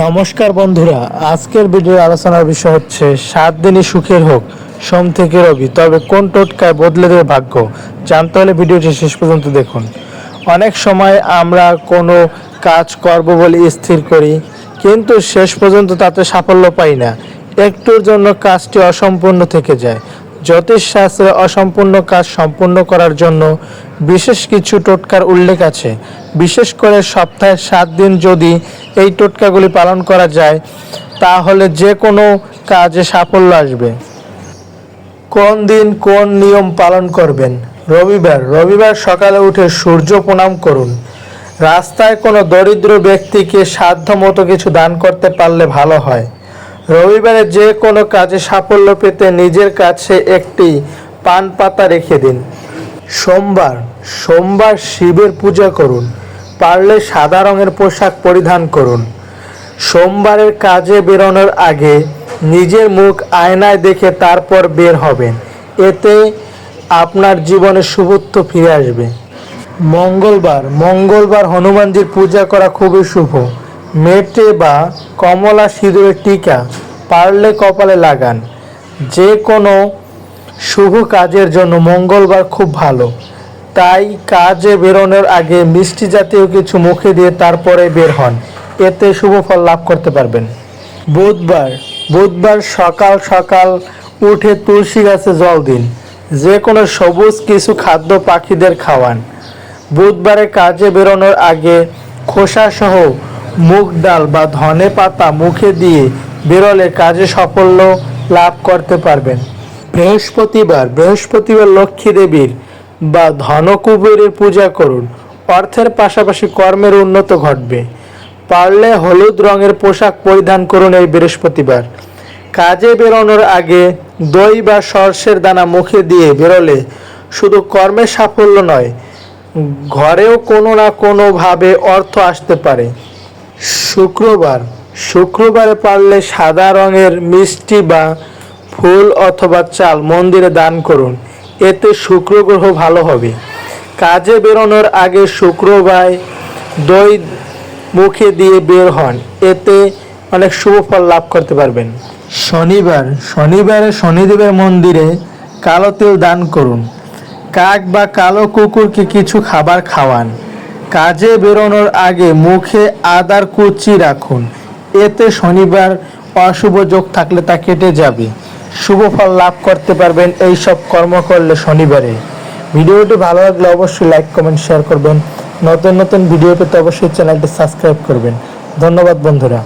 নমস্কার বন্ধুরা, আজকের ভিডিওর আলোচনার বিষয় হচ্ছে, সাত দিনই সুখের হোক, সোম থেকে রবি, তবে কোন টোটকায় বদলে দেবে ভাগ্য? জানতে হলে ভিডিওটি শেষ পর্যন্ত দেখুন। অনেক সময় আমরা কোনো কাজ করব বলে স্থির করি, কিন্তু শেষ পর্যন্ত তাতে সাফল্য পাই না। একটুর জন্য কাজটি অসম্পূর্ণ থেকে যায়। জ্যোতিষ শাস্ত্রে অসম্পূর্ণ কাজ সম্পূর্ণ করার জন্য বিশেষ কিছু টোটকার উল্লেখ আছে। বিশেষ করে সপ্তাহে সাত দিন যদি এই টোটকাগুলি পালন করা যায়, তাহলে যে কোনো কাজে সাফল্য আসবে। কোন দিন কোন নিয়ম পালন করবেন? রবিবার। রবিবার সকালে উঠে সূর্য প্রণাম করুন। রাস্তায় কোনো দরিদ্র ব্যক্তিকে সাধ্য মতো কিছু দান করতে পারলে ভালো হয়। রবিবারে যে কোনো কাজে সাফল্য পেতে নিজের কাছে একটি পান পাতা রেখে দিন। সোমবার সোমবার শিবের পূজা করুন। পারলে সাদা রঙের পোশাক পরিধান করুন। সোমবারের কাজে বেরোনোর আগে নিজের মুখ আয়নায় দেখে তারপর বের হবেন। এতে আপনার জীবনে শুভত্ব ফিরে আসবে। মঙ্গলবার মঙ্গলবার হনুমানজির পূজা করা খুবই শুভ। মেটে বা কমলা সিঁদুরের টিকা পারলে কপালে লাগান। যে কোনো শুভ কাজের জন্য মঙ্গলবার খুব ভালো। তাই কাজে বেরোনোর আগে মিষ্টি জাতীয় কিছু মুখে দিয়ে তারপরে বের হন। এতে শুভ ফল লাভ করতে পারবেন। বুধবার বুধবার সকাল সকাল উঠে তুলসী গাছে জল দিন। যে কোনো সবুজ কিছু খাদ্য পাখিদের খাওয়ান। বুধবারে কাজে বেরোনোর আগে খোসা সহ মুগ ডাল বা ধনে পাতা মুখে দিয়ে বেরোলে কাজে সাফল্য লাভ করতে পারবেন। বৃহস্পতিবার বৃহস্পতিবার লক্ষ্মী দেবীর বা ধনকুবেরের পূজা করুন। অর্থের পাশাপাশি কর্মের উন্নত ঘটবে। পারলে হলুদ রঙের পোশাক পরিধান করুন এই বৃহস্পতিবার। কাজে বেরোনোর আগে দই বা সর্ষের দানা মুখে দিয়ে বেরোলে শুধু কর্মের সাফল্য নয়, ঘরেও কোনো না কোনোভাবে অর্থ আসতে পারে। শুক্রবার। শুক্রবারে পারলে সাদা রঙের মিষ্টি বা ফুল অথবা চাল মন্দিরে দান করুন। এতে শুক্র গ্রহ ভালো হবে। কাজে বেরোনোর আগে শুক্রবার দই মুখে দিয়ে বের হন। এতে অনেক শুভ ফল লাভ করতে পারবেন। শনিবার। শনিবারে শনিদেবের মন্দিরে কালো তেল দান করুন। কাক বা কালো কুকুরকে কিছু খাবার খাওয়ান। কাজে বেরোনোর আগে মুখে আদার কুচি রাখুন। এতে শনিবার অশুভ যোগ থাকলে তা কেটে যাবে। শুভ ফল লাভ করতে পারবেন এই সব কর্ম করলে শনিবারে। ভিডিওটি ভালো লাগলে অবশ্যই লাইক, কমেন্ট, শেয়ার করবেন। নতুন নতুন ভিডিও পেতে অবশ্যই চ্যানেলটি সাবস্ক্রাইব করবেন। ধন্যবাদ বন্ধুরা।